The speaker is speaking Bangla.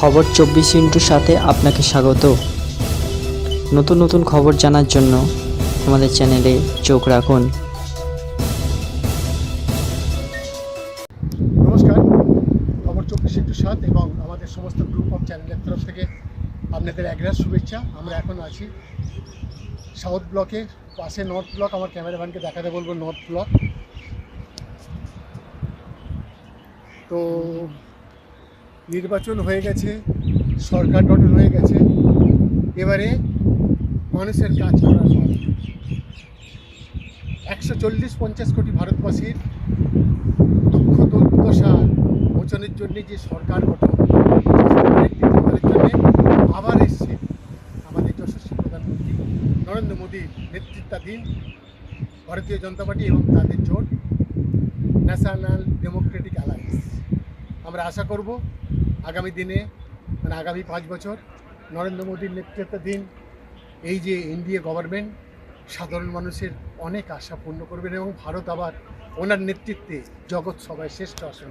খবর চব্বিশ ইন্টুর সাথে আপনাকে স্বাগত। নতুন নতুন খবর জানার জন্য আমাদের চ্যানেলে চোখ রাখুন। নমস্কার। খবর চব্বিশ একটু সাত এবং আমাদের সমস্ত গ্রুপ অফ চ্যানেলের তরফ থেকে আপনাদের একরাশ শুভেচ্ছা। আমরা এখন আছি সাউথ ব্লকে পাশে নর্থ ব্লক আমার ক্যামেরাম্যানকে দেখাতে বলব নর্থ ব্লক তো নির্বাচন হয়ে গেছে, সরকার গঠন হয়ে গেছে, এবারে মানুষের কাজ করার পালা একশো চল্লিশ পঞ্চাশ কোটি ভারতবাসীর দুঃখ দুর্দশা মোচনের জন্যে যে সরকার গঠন, সরকারের জন্য আবার এসছে আমাদের যশস্বী প্রধানমন্ত্রী নরেন্দ্র মোদীর নেতৃত্বাধীন ভারতীয় জনতা পার্টি এবং তাদের জোট ন্যাশনাল ডেমোক্রেটিক অ্যালায়েন্স। আমরা আশা করব আগামী দিনে মানে আগামী পাঁচ বছর নরেন্দ্র মোদীর নেতৃত্বাধীন এই যে এনডিএ গভর্নমেন্ট, সাধারণ মানুষের অনেক আশা পূর্ণ করবেন এবং ভারত আবার ওনার নেতৃত্বে জগৎ সবাই শ্রেষ্ঠ আসন।